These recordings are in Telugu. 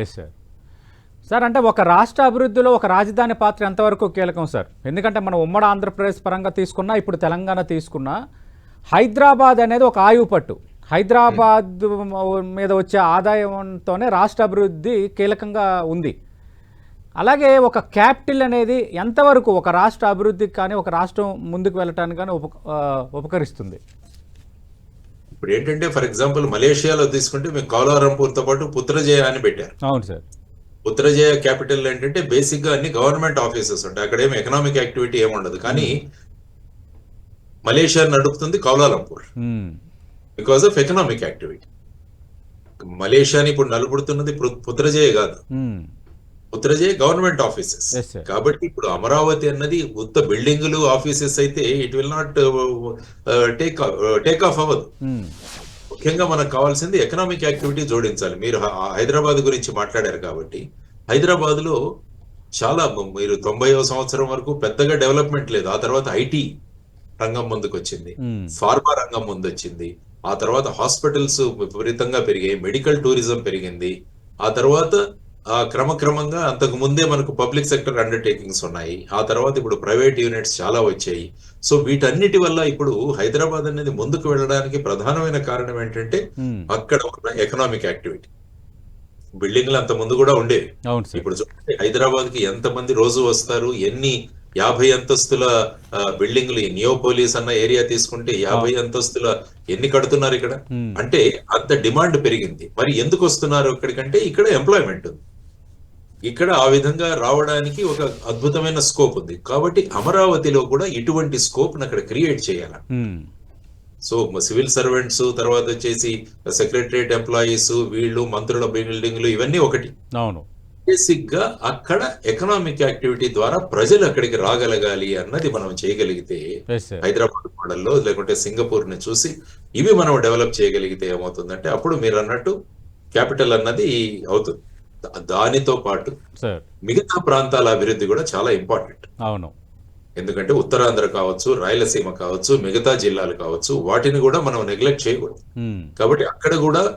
ఎస్ సార్ సార్ అంటే ఒక రాష్ట్ర అభివృద్ధిలో ఒక రాజధాని పాత్ర ఎంతవరకు కీలకం సార్ ఎందుకంటే మనం ఉమ్మడి ఆంధ్రప్రదేశ్ పరంగా తీసుకున్నా ఇప్పుడు తెలంగాణ తీసుకున్నా హైదరాబాద్ అనేది ఒక ఆయువు పట్టు. హైదరాబాద్ మీద వచ్చే ఆదాయంతోనే రాష్ట్ర అభివృద్ధి కీలకంగా ఉంది. అలాగే ఒక క్యాపిటల్ అనేది ఎంతవరకు ఒక రాష్ట్ర అభివృద్ధికి కానీ ఒక రాష్ట్రం ముందుకు వెళ్ళటానికి కానీ ఉప ఉపకరిస్తుంది? ఇప్పుడు ఏంటంటే ఫర్ ఎగ్జాంపుల్ మలేషియాలో తీసుకుంటే మేము కౌలాలంపూర్తో పాటు పుత్రజయ అని పెట్టారు. అవును సార్. పుత్రజయ క్యాపిటల్ ఏంటంటే బేసిక్గా అన్ని గవర్నమెంట్ ఆఫీసెస్ ఉంటాయి. అక్కడ ఏమి ఎకనామిక్ యాక్టివిటీ ఏమి ఉండదు. కానీ మలేషియా నడుపుతుంది Kuala Lumpur. Because of economic activity మలేషియాని ఇప్పుడు నలుపుడుతున్నది పుత్రజయ కాదు. Putrajaya government offices. కాబట్టి ఇప్పుడు అమరావతి అన్నది ఉత్త బిల్డింగులు ఆఫీసెస్ అయితే it will not take take off అవ్వదు. మ్మ్. ముఖ్యంగా మనకు కావాల్సింది ఎకనామిక్ యాక్టివిటీ జోడించాలి. మీరు హైదరాబాద్ గురించి మాట్లాడారు కాబట్టి. హైదరాబాద్లో చాలా మీరు తొంభైవ సంవత్సరం వరకు పెద్దగా డెవలప్మెంట్ లేదు. ఆ తర్వాత ఐటీ రంగం ముందుకు వచ్చింది మ్మ్. ఫార్మా రంగం ముందు వచ్చింది ఆ తర్వాత హాస్పిటల్స్ విపరీతంగా పెరిగాయి. మెడికల్ టూరిజం పెరిగింది. ఆ తర్వాత క్రమక్రమంగా అంతకు ముందే మనకు పబ్లిక్ సెక్టర్ అండర్టేకింగ్స్ ఉన్నాయి. ఆ తర్వాత ఇప్పుడు ప్రైవేట్ యూనిట్స్ చాలా వచ్చాయి. సో వీటన్నిటి వల్ల ఇప్పుడు హైదరాబాద్ అనేది ముందుకు వెళ్ళడానికి ప్రధానమైన కారణం ఏంటంటే. అక్కడ ఉన్న ఎకనామిక్ యాక్టివిటీ బిల్డింగ్లు అంత ముందు కూడా ఉండేవి. ఇప్పుడు చూడండి హైదరాబాద్కి ఎంత మంది రోజు వస్తారు? ఎన్ని యాభై అంతస్తుల బిల్డింగ్లు ఈ నియోపోలిస్ అన్న ఏరియా తీసుకుంటే యాభై అంతస్తుల ఎన్ని కడుతున్నారు ఇక్కడ. అంటే అంత డిమాండ్ పెరిగింది. మరి ఎందుకు వస్తున్నారు ఇక్కడికంటే? ఇక్కడ ఎంప్లాయ్మెంట్ ఉంది. ఇక్కడ ఆ విధంగా రావడానికి ఒక అద్భుతమైన స్కోప్ ఉంది. కాబట్టి అమరావతిలో కూడా ఇటువంటి స్కోప్ అక్కడ క్రియేట్ చేయాలి. సో సివిల్ సర్వెంట్స్ తర్వాత వచ్చేసి సెక్రటరియట్ ఎంప్లాయీస్ వీళ్ళు మంత్రుల బిల్డింగ్లు ఇవన్నీ ఒకటి. అవును. బేసిక్గా అక్కడ ఎకనామిక్ యాక్టివిటీ ద్వారా ప్రజలు అక్కడికి రాగలగాలి అన్నది మనం చేయగలిగితే హైదరాబాద్ మోడల్లో లేకుంటే సింగపూర్ని చూసి ఇవి మనం డెవలప్ చేయగలిగితే ఏమవుతుందంటే అప్పుడు మీరు అన్నట్టు క్యాపిటల్ అన్నది అవుతుంది. దానితో పాటు మిగతా ప్రాంతాల అభివృద్ధి కూడా చాలా ఇంపార్టెంట్. అవును. ఎందుకంటే ఉత్తరాంధ్ర కావచ్చు రాయలసీమ కావచ్చు మిగతా జిల్లాలు కావచ్చు వాటిని కూడా మనం నెగ్లెక్ట్ చేయకూడదు. కాబట్టి అక్కడ కూడా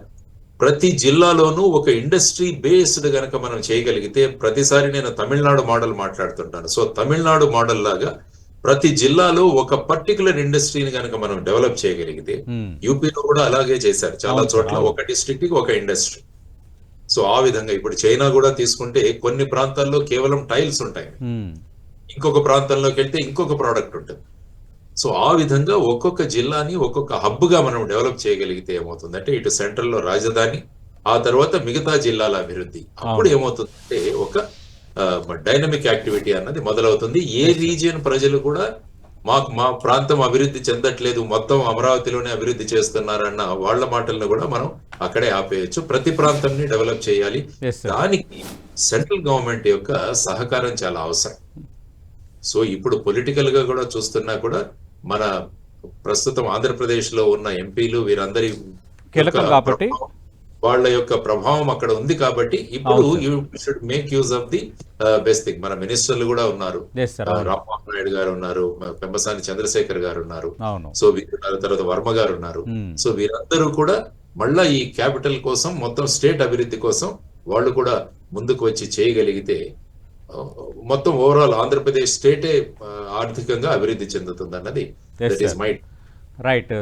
ప్రతి జిల్లాలోనూ ఒక ఇండస్ట్రీ బేస్డ్ గనక మనం చేయగలిగితే ప్రతిసారి నేను తమిళనాడు మోడల్ మాట్లాడుతుంటాను. సో తమిళనాడు మోడల్ లాగా ప్రతి జిల్లాలో ఒక పర్టికులర్ ఇండస్ట్రీని గనక మనం డెవలప్ చేయగలిగితే. యూపీలో కూడా అలాగే చేశారు. చాలా చోట్ల. ఒక డిస్ట్రిక్ట్కి ఒక ఇండస్ట్రీ సో ఆ విధంగా ఇప్పుడు చైనా కూడా తీసుకుంటే కొన్ని ప్రాంతాల్లో కేవలం టైల్స్ ఉంటాయి. ఇంకొక ప్రాంతంలోకి వెళ్తే ఇంకొక ప్రోడక్ట్ ఉంటుంది. సో ఆ విధంగా ఒక్కొక్క జిల్లాని ఒక్కొక్క హబ్గా మనం డెవలప్ చేయగలిగితే ఏమవుతుందంటే ఇటు సెంట్రల్లో రాజధాని ఆ తర్వాత మిగతా జిల్లాల అభివృద్ధి. అప్పుడు ఏమవుతుందంటే ఒక డైనమిక్ యాక్టివిటీ అన్నది మొదలవుతుంది. ఏ రీజియన్ ప్రజలు కూడా మాకు మా ప్రాంతం అభివృద్ధి చెందట్లేదు మొత్తం అమరావతిలోనే అభివృద్ధి చేస్తున్నారన్న వాళ్ళ మాటలను కూడా మనం అక్కడే ఆపేయచ్చు. ప్రతి ప్రాంతాన్ని డెవలప్ చేయాలి. దానికి సెంట్రల్ గవర్నమెంట్ యొక్క సహకారం చాలా అవసరం. సో ఇప్పుడు పొలిటికల్గా కూడా చూస్తున్నా కూడా మన ప్రస్తుతం ఆంధ్రప్రదేశ్లో ఉన్న ఎంపీలు వీరందరి కాబట్టి. వాళ్ళ యొక్క ప్రభావం అక్కడ ఉంది కాబట్టి ఇప్పుడు you should make use of the best thing మన మినిస్టర్లు కూడా ఉన్నారు. రామ్మోహన్ నాయుడు గారు ఉన్నారు. పెంబసాని చంద్రశేఖర్ గారు ఉన్నారు. సో వీరు తర్వాత వర్మ గారు ఉన్నారు. మ్మ్. సో వీరందరూ కూడా మళ్ళా ఈ క్యాపిటల్ కోసం మొత్తం స్టేట్ అభివృద్ధి కోసం వాళ్ళు కూడా ముందుకు వచ్చి చేయగలిగితే మొత్తం ఓవరాల్ ఆంధ్రప్రదేశ్ స్టేటే ఆర్థికంగా అభివృద్ధి చెందుతుంది అన్నది రైట్